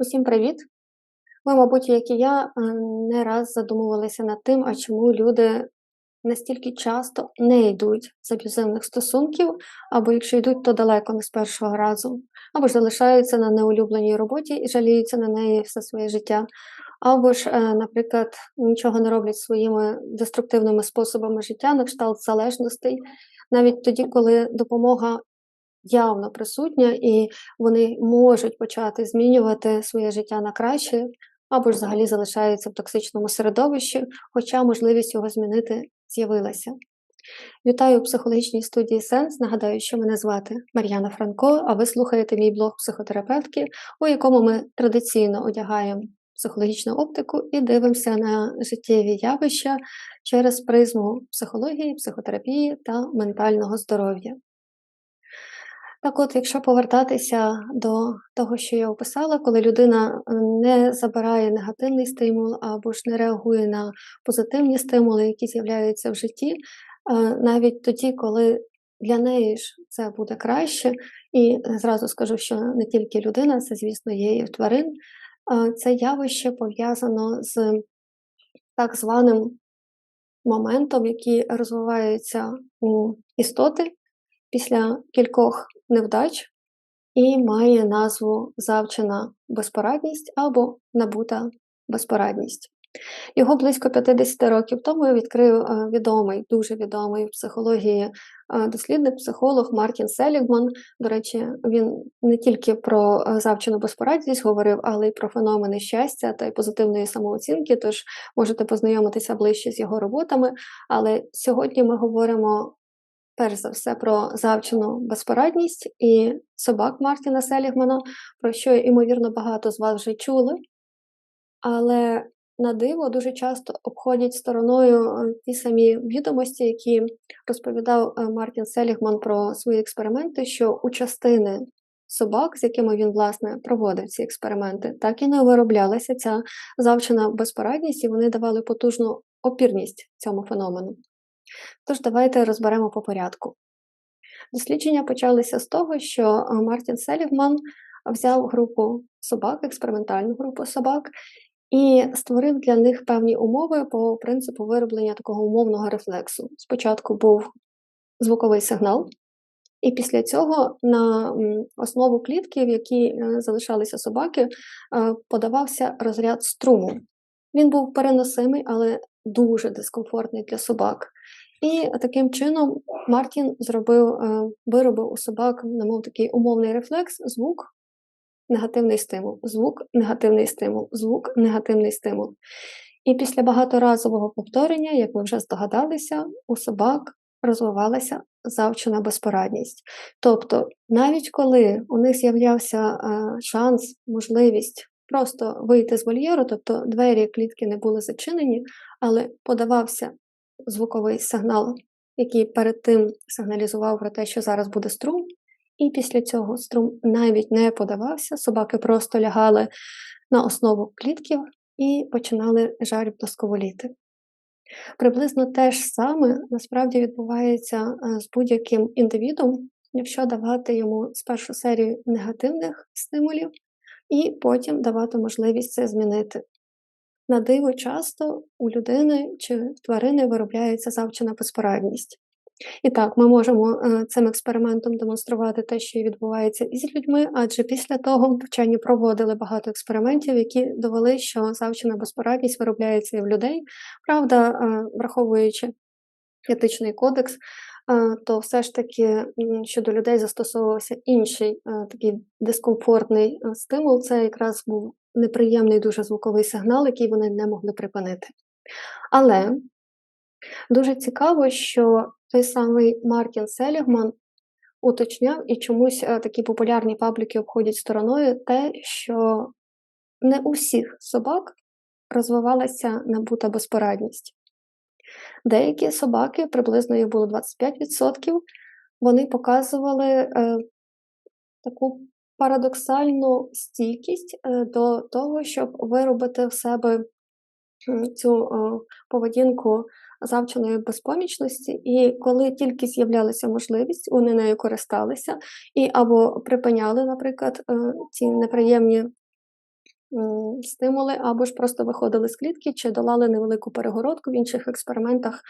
Усім привіт! Ви, мабуть, як і я, е, не раз задумувалися над тим, а чому люди настільки часто не йдуть з аб'юзивних стосунків, або якщо йдуть, то далеко не з першого разу, або ж залишаються на неулюбленій роботі і жаліються на неї все своє життя, або ж, е, наприклад, нічого не роблять своїми деструктивними способами життя, на кшталт залежностей, навіть тоді, коли допомога явно присутня, і вони можуть почати змінювати своє життя на краще, або ж взагалі залишаються в токсичному середовищі, хоча можливість його змінити з'явилася. Вітаю у психологічній студії Сенс. Нагадаю, що мене звати Мар'яна Франко, а ви слухаєте мій блог психотерапевтки, у якому ми традиційно одягаємо психологічну оптику і дивимося на життєві явища через призму психології, психотерапії та ментального здоров'я. Так от, якщо повертатися до того, що я описала, коли людина не забирає негативний стимул або ж не реагує на позитивні стимули, які з'являються в житті, навіть тоді, коли для неї ж це буде краще, і зразу скажу, що не тільки людина, це, звісно, є і в тварин, це явище пов'язано з так званим моментом, який розвивається у істоти після кількох невдач і має назву завчена безпорадність або набута безпорадність. Його близько 50 років тому відкрив е, відомий, дуже відомий в психології е, дослідник, психолог Мартін Селігман. До речі, він не тільки про е, завчену безпорадність говорив, але й про феномени щастя та позитивної самооцінки. Тож можете познайомитися ближче з його роботами. Але сьогодні ми говоримо перш за все про завчену безпорадність і собак Мартіна Селігмана, про що, ймовірно, багато з вас вже чули. Але на диво дуже часто обходять стороною е, ті самі відомості, які розповідав е, Мартін Селігман про свої експерименти, що у частини собак, з якими він, власне, проводив ці експерименти, так і не вироблялася ця завчена безпорадність, і вони давали потужну опірність цьому феномену. Тож давайте розберемо по порядку. Дослідження почалися з того, що е, Мартін Селігман взяв групу собак, експериментальну групу собак, і створив для них певні умови по принципу вироблення такого умовного рефлексу. Спочатку був звуковий сигнал, і після цього на основу клітки, в якій е, залишалися собаки, е, подавався розряд струму. Він був переносимий, але дуже дискомфортний для собак. І таким чином Мартін зробив, е, виробив у собак, немов такий умовний рефлекс, звук, негативний стимул, звук, негативний стимул, звук, негативний стимул. І після багаторазового повторення, як ви вже здогадалися, у собак розвивалася завчена безпорадність. Тобто, навіть коли у них з'являвся е, шанс, можливість просто вийти з вольєру, тобто двері клітки не були зачинені, але подавався звуковий сигнал, який перед тим сигналізував про те, що зараз буде струм, і після цього струм навіть не подавався, собаки просто лягали на основу клітків і починали жадібно сковоліти. Приблизно те ж саме насправді відбувається е, з будь-яким індивідом, якщо давати йому спершу серію негативних стимулів, і потім давати можливість це змінити. На диво часто у людини чи в тварини виробляється завчена безпорадність. І так, ми можемо е, цим експериментом демонструвати те, що відбувається із людьми, адже після того вчені проводили багато експериментів, які довели, що завчена безпорадність виробляється і в людей. Правда, е, враховуючи етичний кодекс, е, то все ж таки щодо людей застосовувався інший такий дискомфортний стимул. Це якраз був неприємний дуже звуковий сигнал, який вони не могли припинити. Але дуже цікаво, що той самий Мартін Селігман уточняв і чомусь е, такі популярні пабліки обходять стороною те, що не у всіх собак розвивалася набута безпорадність. Деякі собаки, приблизно їх було 25%, вони показували е, таку парадоксальну стійкість е, до того, щоб виробити в себе цю е, поведінку завченої безпомічності, і коли тільки з'являлася можливість, вони нею користалися і або припиняли, наприклад, е, ці неприємні стимули, або ж просто виходили з клітки чи долали невелику перегородку. В інших експериментах,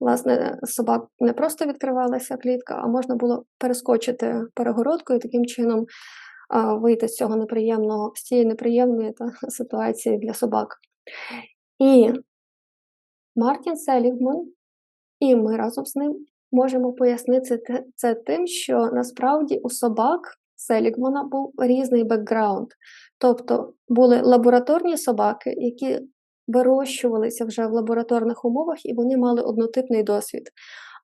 власне, собак не просто відкривалася клітка, а можна було перескочити перегородку і таким чином вийти з цього неприємного, з цієї неприємної та, ситуації для собак. І Мартін Селігман, і ми разом з ним можемо пояснити це тим, що насправді у собак Селігмана був різний бекграунд. Тобто були лабораторні собаки, які вирощувалися вже в лабораторних умовах, і вони мали однотипний досвід.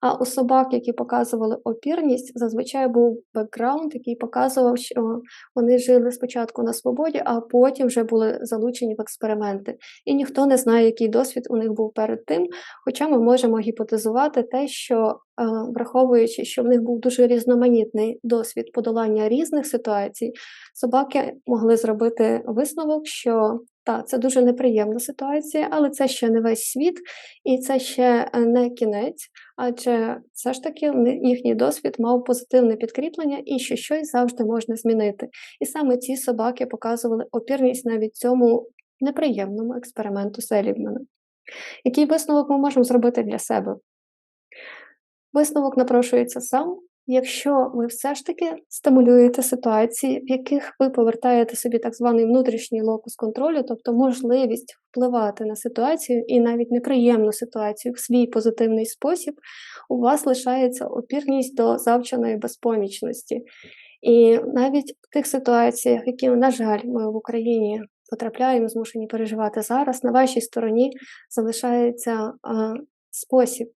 А у собак, які показували опірність, зазвичай був бекграунд, який показував, що вони жили спочатку на свободі, а потім вже були залучені в експерименти. І ніхто не знає, який досвід у них був перед тим. Хоча ми можемо гіпотезувати те, що е, враховуючи, що в них був дуже різноманітний досвід подолання різних ситуацій, собаки могли зробити висновок, що так, це дуже неприємна ситуація, але це ще не весь світ, і це ще е, не кінець, адже все ж таки їхній досвід мав позитивне підкріплення і що щось завжди можна змінити. І саме ці собаки показували опірність навіть цьому неприємному експерименту Селігмана. Який висновок ми можемо зробити для себе? Висновок напрошується сам, якщо ви все ж таки стимулюєте ситуації, в яких ви повертаєте собі так званий внутрішній локус контролю, тобто можливість впливати на ситуацію і навіть неприємну ситуацію в свій позитивний спосіб, у вас лишається опірність до завченої безпомічності. І навіть в тих ситуаціях, які, на жаль, ми в Україні потрапляємо, змушені переживати зараз, на вашій стороні залишається спосіб.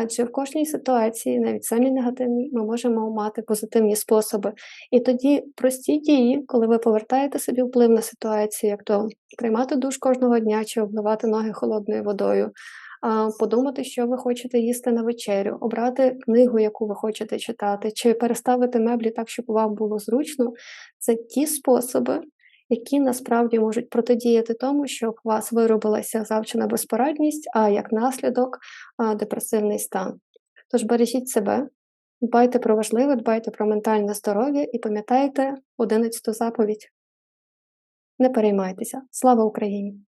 Адже в кожній ситуації, навіть самі негативні, ми можемо мати позитивні способи. І тоді прості дії, коли ви повертаєте собі вплив на ситуацію, як то приймати душ кожного дня чи обливати ноги холодною водою, подумати, що ви хочете їсти на вечерю, обрати книгу, яку ви хочете читати, чи переставити меблі так, щоб вам було зручно. Це ті способи, які насправді можуть протидіяти тому, що у вас виробилася завчена безпорадність, а як наслідок депресивний стан. Тож бережіть себе, дбайте про важливе, дбайте про ментальне здоров'я і пам'ятайте 11 заповідь. Не переймайтеся. Слава Україні!